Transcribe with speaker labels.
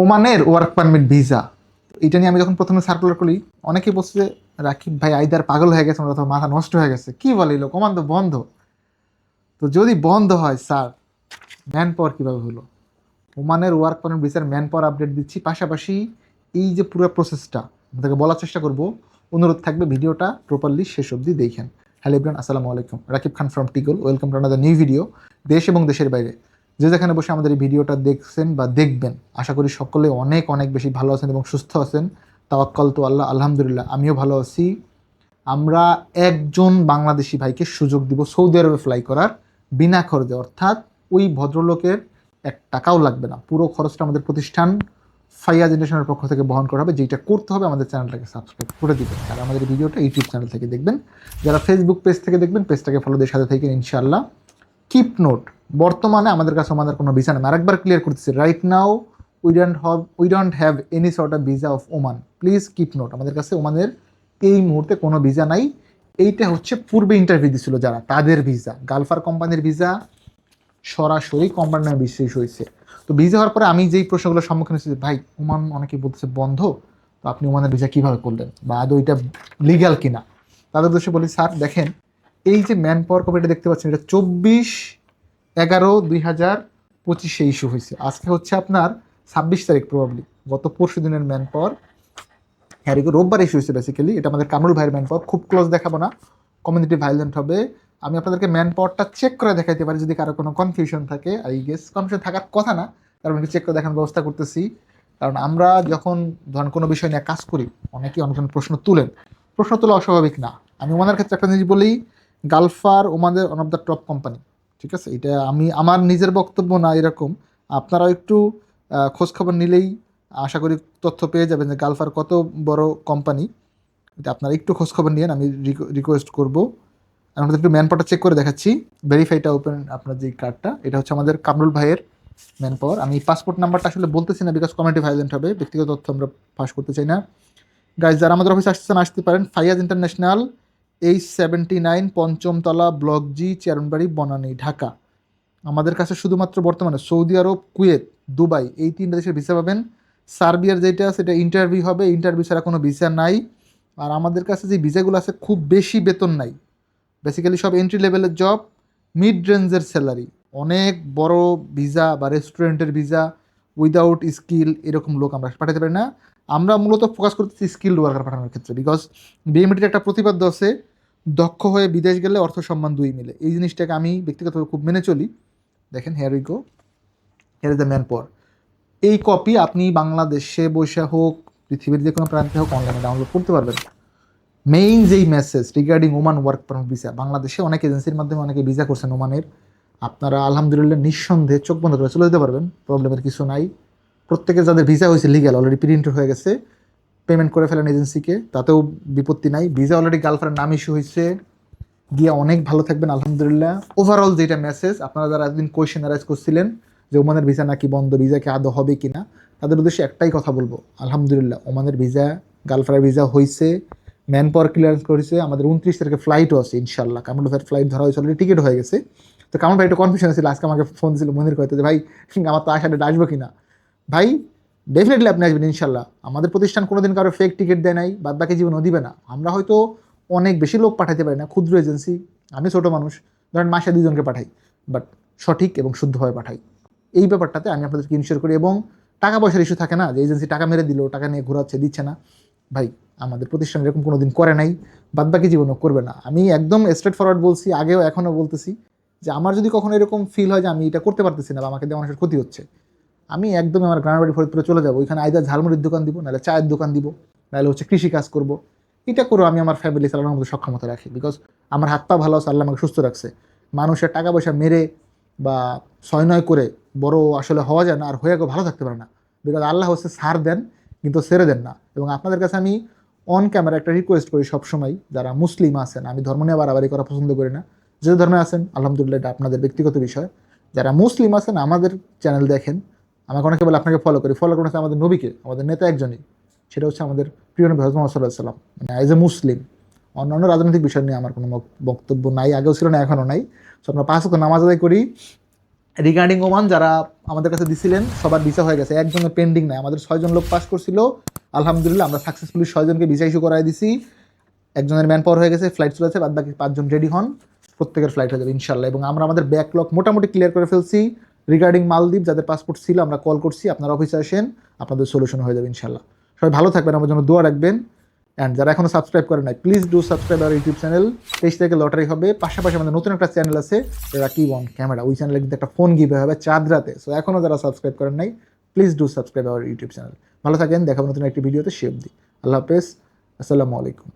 Speaker 1: ওমানের work permit visa এটা নিয়ে আমি যখন প্রথমে সার্কুলার করি অনেকেই বলছে রাকিব ভাই আইদার পাগল হয়ে গেছে অথবা মাথা নষ্ট হয়ে গেছে। কি বলে লোক? ওমান তো বন্ধ। তো যদি বন্ধ হয়, স্যার ম্যান পাওয়ার কীভাবে হলো? ওমানের ওয়ার্ক পারমিট ভিসার ম্যান পাওয়ার আপডেট দিচ্ছি। পাশাপাশি এই যে পুরো প্রসেসটা আপনাকে বলার চেষ্টা করব। অনুরোধ থাকবে ভিডিওটা প্রপারলি শেষ অবধি দেখেন। হ্যালো ইব্রান আসসালামু আলাইকুম। Rakib Khan from টিগল welcome to another new video দেশ এবং দেশের বাইরে। যে যেখানে বসে আমাদের এই ভিডিওটা দেখছেন বা দেখবেন, আশা করি সকলে অনেক অনেক বেশি ভালো আছেন এবং সুস্থ আছেন। তাওয়াক্কাল তো আল্লাহ, আলহামদুলিল্লাহ, আমিও ভালো আছি। আমরা একজন বাংলাদেশি ভাইকে সুযোগ দিব সৌদি আরবে ফ্লাই করার, বিনা খরচে। অর্থাৎ ওই ভদ্রলোকের এক টাকাও লাগবে না। পুরো খরচটা আমাদের প্রতিষ্ঠান ফাইয়া জেনারেশনের পক্ষ থেকে বহন করা হবে যেটা করতে হবে আমাদের চ্যানেলটাকে সাবস্ক্রাইব করে দিবেন। আর আমাদের ভিডিওটা ইউটিউব চ্যানেল থেকে দেখবেন। যারা ফেসবুক পেজ থেকে দেখবেন পেজটাকে ফলো দিয়ে সাথে থেকে ইনশাআল্লাহ। কিপ নোট বর্তমানে আমাদের কাছে আমাদের কোনো ভিসা নেই। আরেকবার ক্লিয়ার করতেছি right now we don't have we don't have any sort of visa of Oman please keep note আমাদের কাছে ওমানের এই মুহূর্তে কোনো ভিসা নাই। এইটা হচ্ছে পূর্বে ইন্টারভিউ দিছিল যারা, তাদের ভিসা গালফার কোম্পানির ভিসা সরাসরি কোম্পানির বিশেষ হয়েছে। তো ভিসা হওয়ার পরে আমি যেই প্রশ্নগুলোর সম্মুখীন হয়েছি ভাই ওমান অনেকে বলতেছে বন্ধ, তো আপনি ওমানের ভিসা কীভাবে করলেন? বা আদৌ এটা লিগ্যাল কিনা? তাদের উদ্দেশ্যে বলি, স্যার, দেখেন এই যে ম্যান পাওয়ার কপিটা দেখতে পাচ্ছেন, এটা চব্বিশ এগারো দুই হাজার পঁচিশে ইস্যু হয়েছে। আজকে হচ্ছে আপনার ছাব্বিশ তারিখ প্রবাবলি গত পরশু দিনের ম্যান পাওয়ার। হ্যাঁ রোববার ইস্যু হয়েছে বেসিক্যালি এটা আমাদের কামরুল ভাইয়ের ম্যান পাওয়ার, খুব ক্লোজ দেখাবো না। কমিউনিটি ভাইলেন্ট হবে। আমি আপনাদেরকে ম্যান পাওয়ারটা চেক করে দেখাইতে পারি, যদি কারও কোনো কনফিউশন থাকে আই গেস কনফিউশন থাকার কথা না কারণ চেক করে দেখানোর ব্যবস্থা করতেছি। কারণ আমরা যখন ধরেন কোনো বিষয় নিয়ে কাজ করি, অনেকেই অনেকজন প্রশ্ন তুলেন। প্রশ্ন তোলা অস্বাভাবিক না। আমি ওমানের ক্ষেত্রে একটা জিনিস বলি গালফার ওমানের one of the top company ঠিক আছে? এটা আমি, আমার নিজের বক্তব্য না এরকম। আপনারাও একটু খোঁজখবর নিলেই আশা করি তথ্য পেয়ে যাবেন যে গালফার কত বড় কোম্পানি এটা আপনারা একটু খোঁজখবর নিয়েন, আমি রিকোয়েস্ট করব। আমি আপনাদের একটু ম্যান পাওয়ারটা চেক করে দেখাচ্ছি। ভেরিফাইটা ওপেন আপনার যে কার্ডটা এটা হচ্ছে আমাদের কামরুল ভাইয়ের ম্যান পাওয়ার আমি পাসপোর্ট নাম্বারটা আসলে বলতেছি না বিকজ কমিটি ভাইলেন্ট হবে, ব্যক্তিগত তথ্য আমরা ফাঁস করতে চাই না। গাইজ যারা আমাদের অফিসে আসতেছেন, আসতে পারেন। Faiyaz international H seventy nine পঞ্চমতলা block G চেরনবাড়ি Banani, Dhaka. আমাদের কাছে শুধুমাত্র বর্তমানে সৌদি আরব, কুয়েত, দুবাই এই তিনটা দেশের ভিসা পাবেন। সার্বিয়ার যেটা, সেটা ইন্টারভিউ হবে। ইন্টারভিউ ছাড়া কোনো ভিসা নাই। আর আমাদের কাছে যে ভিসাগুলো আছে, খুব বেশি বেতন নাই। বেসিক্যালি সব এন্ট্রি লেভেলের জব মিড রেঞ্জের স্যালারি অনেক বড় ভিসা বা রেস্টুরেন্টের ভিসা উইদাউট স্কিল এরকম লোক আমরা পাঠাতে পারি না। আমরা মূলত ফোকাস করতেছি স্কিল্ড ওয়ার্কার পাঠানোর ক্ষেত্রে বিকজ বিএমটির একটা প্রতিপাদ্য আছে, দক্ষ হয়ে বিদেশ গেলে অর্থ সম্মান দুই মিলে। এই জিনিসটাকে আমি ব্যক্তিগতভাবে খুব মেনে চলি। দেখেন here we go here is the man power এই কপি আপনি বাংলাদেশে বসে হোক, পৃথিবীর যে কোনো প্রান্তে হোক অনলাইনে ডাউনলোড করতে পারবেন। মেইন যেই message regarding Oman work permit visa বাংলাদেশে অনেক এজেন্সির মাধ্যমে অনেকে ভিসা করছেন ওমানের আপনারা আলহামদুলিল্লাহ নিঃসন্দেহে চোখ বন্ধ করে চলে যেতে পারবেন প্রবলেমের কিছু নাই। প্রত্যেকে যাদের ভিসা হয়েছে লিগ্যাল অলরেডি প্রিন্ট হয়ে গেছে পেমেন্ট করে ফেলেন এজেন্সিকে তাতেও বিপত্তি নাই। ভিসা অলরেডি গার্লফ্রেন্ড নাম ইস্যু হয়েছে। গিয়ে অনেক ভালো থাকবেন, আলহামদুলিল্লাহ। ওভারঅল যেটা মেসেজ আপনারা যারা এতদিন কোয়েশ্চেন অ্যারাইজ করছিলেন যে ওমানের ভিসা নাকি বন্ধ ভিসা কি আদৌ হবে কি না তাদের উদ্দেশ্যে একটাই কথা বলব, আলহামদুলিল্লাহ, ওমানের ভিসা গার্লফ্রেন্ডের ভিসা হয়েছে ম্যান পাওয়ার ক্লিয়ারেন্স করেছে, আমাদের উনত্রিশ তারিখে ফ্লাইটও আছে ইনশাল্লাহ কামরুল ভাইয়ের ফ্লাইট ধরা হয়েছে অলরেডি টিকিট হয়ে গেছে। তো কামরুল ভাই, একটু কনফিউশন ছিল, আজকে আমাকে ফোন দিয়েছিল মনির কয়েতে যে ভাই, আমার তো আশা ডেট আসব কি না ভাই ডেফিনেটলি আপনি আসবেন, ইনশাল্লাহ। আমাদের প্রতিষ্ঠান কোনোদিন কারও ফেক টিকিট দেয় নাই বাদ বাকি জীবনও দিবে না। আমরা হয়তো অনেক বেশি লোক পাঠাতে পারি না, ক্ষুদ্র এজেন্সি আমি ছোটো মানুষ, ধরেন মাসে দুজনকে পাঠাই বাট সঠিক এবং শুদ্ধভাবে পাঠাই। এই ব্যাপারটাতে আমি আপনাদেরকে ইনশিওর করি এবং টাকা পয়সার ইস্যু থাকে না, যে এজেন্সি টাকা মেরে দিল, টাকা নিয়ে ঘোরাচ্ছে, দিচ্ছে না। ভাই, আমাদের প্রতিষ্ঠান এরকম কোনো দিন করে নাই বাদ বাকি জীবনও করবে না। আমি একদম স্ট্রেট ফরওয়ার্ড বলছি, আগেও এখনও বলতেছি, যে আমার যদি কখনো এরকম ফিল হয় যে আমি এটা করতে পারতেছি না বা আমাকে দিয়ে মানুষের ক্ষতি হচ্ছে আমি একদম আমার গ্রামের বাড়ি ফরিদপুরে চলে যাব। ওইখানে আইদার ঝালমুড়ির দোকান দিব, নাহলে চায়ের দোকান দিব, নাহলে হচ্ছে কৃষি কাজ করব। এটা করে আমি আমার ফ্যামিলি চালানোর মধ্যে সক্ষমতা রাখি। বিকজ আমার হাত পা ভালো আছে, আল্লাহ আমাকে সুস্থ রাখছে। মানুষের টাকা পয়সা মেরে বা ছয় নয় করে বড় আসলে হওয়া যায় না, আর হয়ে ভালো থাকতে পারে না। বিকজ আল্লাহ হচ্ছে সার দেন, কিন্তু ছেড়ে দেন না। এবং আপনাদের কাছে আমি অন ক্যামেরা একটা রিকোয়েস্ট করি সবসময়, যারা মুসলিম আছেন, আমি ধর্ম নিয়ে বাড়াবাড়ি করা পছন্দ করি না। যে ধর্মে আছেন, আলহামদুলিল্লাহ এটা আপনাদের ব্যক্তিগত বিষয়। যারা মুসলিম আছেন, আমাদের চ্যানেল দেখেন। আমাকে অনেকে বলে, আপনাকে ফলো করি। ফলো করেছে আমাদের নবীকে, আমাদের নেতা একজনই। সেটা হচ্ছে আমাদের প্রিয় নবী হজরত সাল্লাহ সাল্লাম মানে অ্যাজ এ মুসলিম অন্যান্য রাজনৈতিক বিষয় নিয়ে আমার কোনো বক্তব্য নাই, আগেও ছিল না, এখনও নাই। সো আমরা পাঁচ নামাজ আদায় করি। রিগার্ডিং ওমান যারা আমাদের কাছে দিছিলেন, সবার ভিসা হয়ে গেছে। একজনের পেন্ডিং নাই, আমাদের ছয়জন লোক পাস করছিল। আলহামদুলিল্লাহ, আমরা সাকসেসফুলি ছয়জনকে ভিসা ইস্যু করাই দিছি। একজনের ম্যান পাওয়ার হয়ে গেছে ফ্লাইট চলেছে বাদ বাকি পাঁচজন রেডি হন। প্রত্যেকের ফ্লাইট হয়ে যাবে ইনশাল্লাহ এবং আমরা আমাদের ব্যাকলগ মোটামুটি ক্লিয়ার করে ফেলছি। রিগার্ডিং মালদ্বীপ যাদের পাসপোর্ট ছিল, আমরা কল করছি। আপনার অফিসে আসেন, আপনাদের সলিউশন হয়ে যাবে ইনশাল্লাহ সবাই ভালো থাকবেন, আমার জন্য দোয়া রাখবেন। অ্যান্ড যারা এখনও সাবস্ক্রাইব করে নাই please do subscribe our YouTube channel তেইশ থেকে লটারি হবে। পাশাপাশি আমাদের নতুন একটা চ্যানেল আছে রাকি ওয়ান ক্যামেরা ওই চ্যানেলে কিন্তু একটা ফোন গিভে হবে চাঁদ রাতে সো এখনও যারা সাবস্ক্রাইব করেন নাই please do subscribe our YouTube channel ভালো থাকেন, দেখাবো নতুন একটি ভিডিওতে সে অব্দি আল্লাহ হাফেজ। আসসালামু আলাইকুম।